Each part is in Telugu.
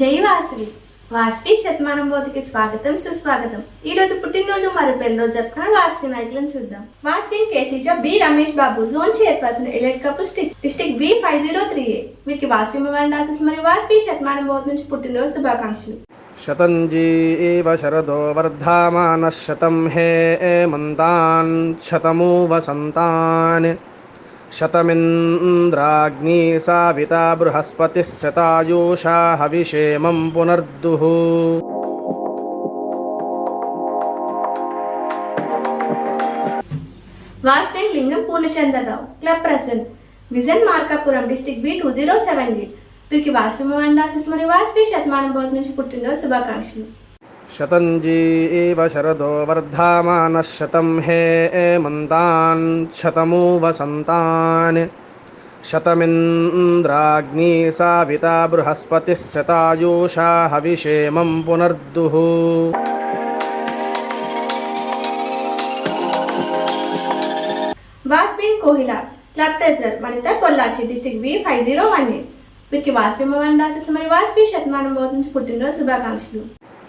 జై వాసవి. వాసవి శతమానం బోధికి స్వాగతం సుస్వాగతం. ఈ రోజు పుట్టినరోజు మరియు పెళ్ళిరోజు జరుపుకున్న వాసవి నాయకులను చూద్దాం. Vasavi కేసీజా B Ramesh Babu zone chairperson elect stick district B five zero three A. వీరికి వాసవి మొబైల్ ఆశీస్ మరియు వాసవి శతమానం బోధి నుంచి పుట్టినరోజు శుభాకాంక్షలు. శతంజీ ఇవ శరదో వర్ధమాన శతం హే మంతాన్ శతము వసంతాన్ शतमिन्द्राग्नी साविता बृहस्पतिः शतायुषा हविषेमं पुनर्दुः Vasavi Lingam Purnachandrarao club president vision Markapuram district B two zero seven eight వీరికి వాసవి మొబైల్ డాసెస్ మరియు వాసవి శతమానం బోధ నుంచి పుట్టినరోజు శుభాకాంక్షలు शतञ्जी एव शरदो वर्धामानः शतं हे एमन्तान् शतमु वसन्तान् शतमिन्द्राग्नी साविता बृहस्पतिः शतायुषा हविषेमं पुनर्दुः వాస్విన్ కోహిలా club treasurer Vanitha Pollachi district B five zero one eight వీరికి వాస్వి మొబైల్ డాసెస్ మరియు వాస్వి శతమానం బోధ నుంచి పుట్టినరోజు శుభాకాంక్షలు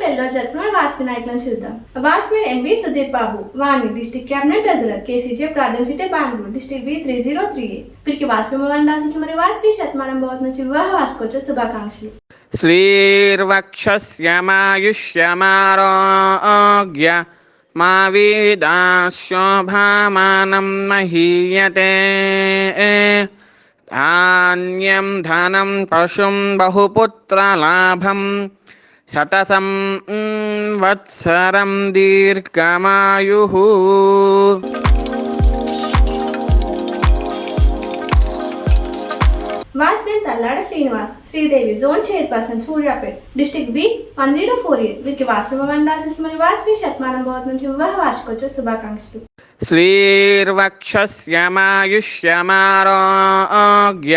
పెళ్ళిలో జరిపిన వాస్మి నాయకులను చూద్దాం. వాస్మి MP Sudheer Babu. Vani district cabinet treasurer KCGF garden city Bengaluru district B three zero three A. వీరికి వాస్మి భవన్ రాసించిన మరియు వాస్మి శతమానం భవన్ నుంచి వివాహ వార్షికోత్సవ శుభాకాంక్షలు. శ్రీర్వక్షమాయుష్యమారోగ్య మా వీదాశోభామానం మహీయతే. ధాన్యం ధనం పశుం బహుపుత్రలాభం శతసం వత్సరం దీర్ఘమాయు. వాస్విన్ Tallada Srinivas Sridevi zone chairperson Suryapet district B one zero four eight. వీరికి వాస్వి మండాసిస్ మరియు వాస్వి శతమానం భవత్ నుంచి వివాహ వార్షికోత్సవ శుభాకాంక్షలు. శ్రీర్వక్షస్యమాయుష్యమారోగ్య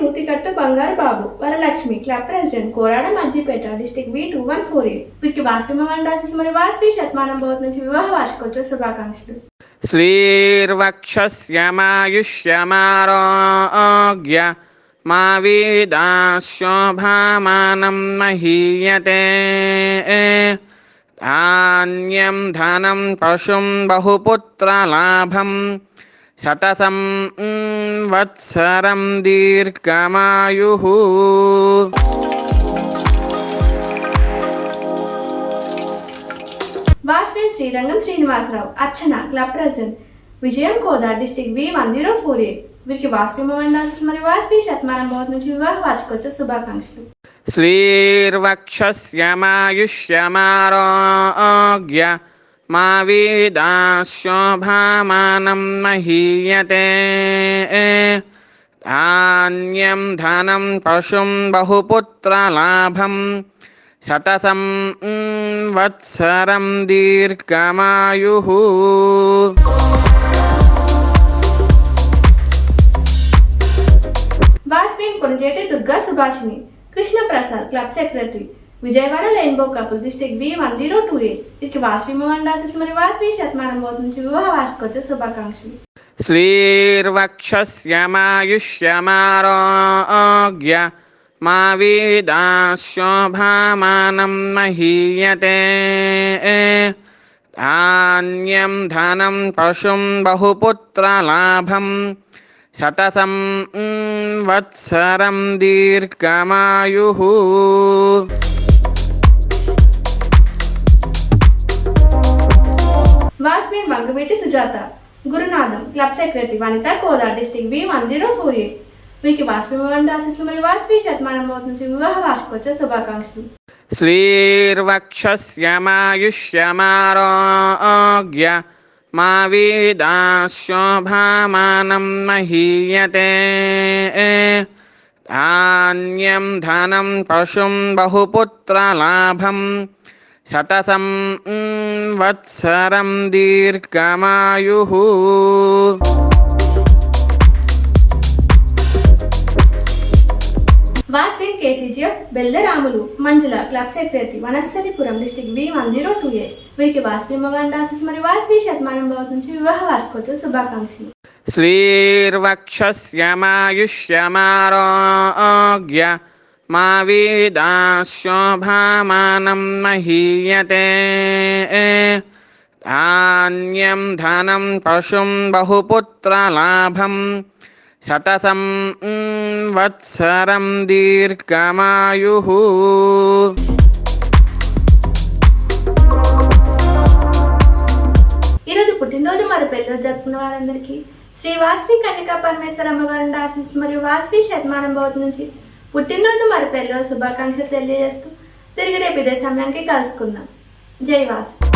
Nuthikattu Bangaru Babu Varalakshmi club president Korada Majjipeta district V two one four eight. వీరికి వాస్పిమన్ రాసేసి మరి వాస్పి శతమానం భవత్ నుంచి వివాహ వార్షికోత్సవ శుభాకాంక్షలు. శ్రీర్వక్షమాయుష్యమారోగ్య మా వీదాశోభామానం మహీయతే. ధాన్యం ధనం పశుం బహుపుత్రలాభం శతసం వత్సరం దీర్ఘమాయు వాస్మెన్ Srirangam Srinivasarao Archana club president Vijayam Koda district B one zero four eight వీరికి వాస్పి మూమెంట్ మరియు వాస్పి శతమానం బోధ నుంచి వివాహ వార్షికోత్సవ శుభాకాంక్షలు. శ్రీర్వక్షస్యమాయుష్యమారోగ్య మా వీదా శోభామానం మహీయతే ధాన్యం ధనం పశుం బహుపుత్రలాభం శతసం వత్సరం దీర్ఘమాయు Vajpeyi Konijeti Durga Subhashini Krishnaprasad club secretary Vijayawada rainbow couple district B one zero two A. వీరికి వాసవి మోహన్ రాసెస్ వాసవి శతమానం బోధ నుంచి వివాహ వార్షికోత్సవ శుభాకాంక్షలు. శ్రీర్వక్షమాయుష్యమారోగ్య మా వీదాశోభామానం మహీయతే. ధాన్యం ధనం పశుం బహుపుత్రలాభం శతసం వత్సరం దీర్ఘమాయు. President Vangaveeti Sujatha Gurunatham club secretary Vanitha Koda district B one zero four eight వీకి వాస్పవండి మరియు వాజ్పేయి శతమానం నుంచి వివాహ వార్షికోత్సవ శుభాకాంక్షలు. శ్రీర్వక్షమాయుష్యమారోగ్య మా వీదాశోభామానం మహీయతే. ధాన్యం ధనం పశుం బహుపుత్రలాభం శతసం వత్సరం దీర్ఘమాయు Vasavi KCGF Manjula club secretary Vanasthalipuram district B one zero two A. వీరికి మరియు శతమానం భవత్ నుంచి వివాహ వార్షికోత్సవ శుభాకాంక్షలు. శ్రీర్వక్షస్యమాయుష్యమారోగ్య మా వేదా మహీయతే ధాన్యం ధనం పశుం బహుపుత్రలాభం శతసం వత్సరం దీర్ఘమాయు ఈరోజు పుట్టినరోజు మరి పెళ్ళి జరుపుకున్న వారందరికీ శ్రీ వాస్వి కన్యకా పరమేశ్వర అమ్మవారి ఆశీస్ మరియు వాస్వి శతమానం భవతి నుంచి పుట్టినరోజు మరి పెళ్ళిరోజు శుభాకాంక్షలు తెలియజేస్తూ తిరిగి రేపు ఇదే సమయానికి కలుసుకుందాం. జై వాసు.